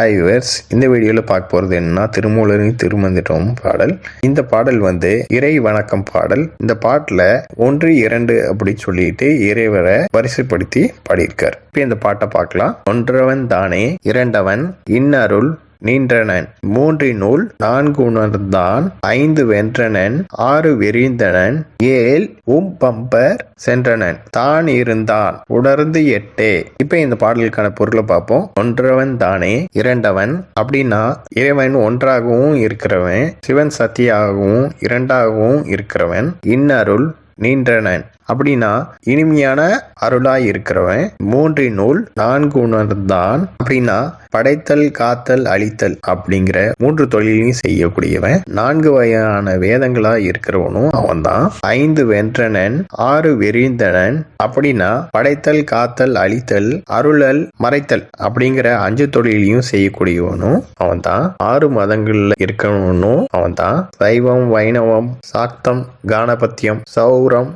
ஐவர்ஸ் இந்த வீடியோவில் பார்க்க போகிறது என்னன்னா திருமூலரின் திருமந்திரம் பாடல். இந்த பாடல் வந்து இறை வணக்கம் பாடல். இந்த பாட்டில் ஒன்று இரண்டு அப்படின்னு சொல்லிட்டு இறைவரை வரிசைப்படுத்தி பாடியிருக்கார். இப்போ இந்த பாட்டை பார்க்கலாம். ஒன்றவன் தானே இரண்டவன் இன்னருள் நின்றனன். மூன்றினுள் நான்கு உணர்ந்தான். ஐந்து வென்றனன் ஆறு வெறிந்தனன் ஏழ் உம் பம்பர் சென்றனன். தான் இருந்தான் உணர்ந்து எட்டே. இப்ப இந்த பாடலுக்கான பொருளை பார்ப்போம். ஒன்றவன் தானே இரண்டவன். அப்படின்னா இறைவன் ஒன்றாகவும் இருக்கிறவன் சிவன் சக்தியாகவும் இரண்டாகவும் இருக்கிறவன். இன்னருள் நீன்றனன். அப்படின்னா இனிமையான அருளாய் இருக்கிறவன் மூன்று நூல் நான்கு உணர்ந்தான். அப்படின்னா படைத்தல் காத்தல் அழித்தல் அப்படிங்கிற மூன்று தொழிலையும் செய்யக்கூடியவன் நான்கு வகையான வேதங்களா இருக்கிறவனும் அவன்தான். ஐந்து வென்றனன் ஆறு வெறிந்தனன் அப்படின்னா படைத்தல் காத்தல் அழித்தல் அருளல் மறைத்தல் அப்படிங்கிற அஞ்சு தொழிலையும் செய்யக்கூடியவனும் அவன்தான். ஆறு மதங்கள்ல இருக்கிறவனும் அவன்தான். சைவம் வைணவம் சாக்தம் கானபத்தியம் சௌரம்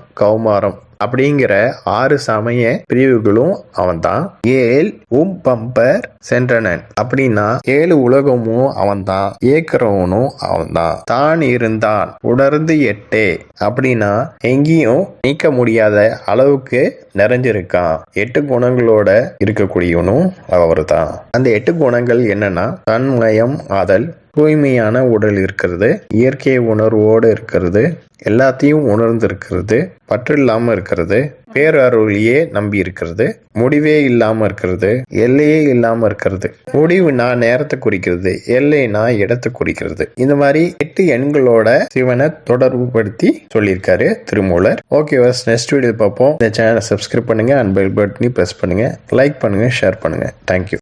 கௌமாரம் அப்படிங்கிற ஆறு சமய பிரிவுகளும் அவன்தான். ஏல் உம் பம்பர் சென்றனன். அப்படின்னா ஏழு உலகமும் அவன்தான். ஏக்கிறவனும் அவன்தான். தான் இருந்தான். உணர்ந்து எட்டே. அப்படின்னா எங்கேயும் நீக்க முடியாத அளவுக்கு நிறைஞ்சிருக்கான். எட்டு குணங்களோட இருக்கக்கூடியவனும் அவர் தான் அந்த எட்டு குணங்கள் என்னன்னா தன்மயம் ஆதல் தூய்மையான உடல் இருக்கிறது இயற்கை உணர்வோடு இருக்கிறது எல்லாத்தையும் உணர்ந்து இருக்கிறது பற்று இல்லாமல் இருக்கிறது பேரருளியே நம்பி இருக்கிறது முடிவே இல்லாமல் இருக்கிறது எல்லையே இல்லாமல் இருக்கிறது. முடிவுனா நேரத்தை குறிக்கிறது எல்லைனா இடத்தை குறிக்கிறது. இந்த மாதிரி எட்டு எண்களோட சிவனை தொடர்பு படுத்தி சொல்லியிருக்காரு Tirumular. Okay was next video பார்ப்போம். இந்த சேனலை சப்ஸ்கிரைப் பண்ணுங்க அண்ட் பெல் பட்டனையும் ப்ரெஸ் பண்ணுங்க லைக் பண்ணுங்க ஷேர் பண்ணுங்க. Thank you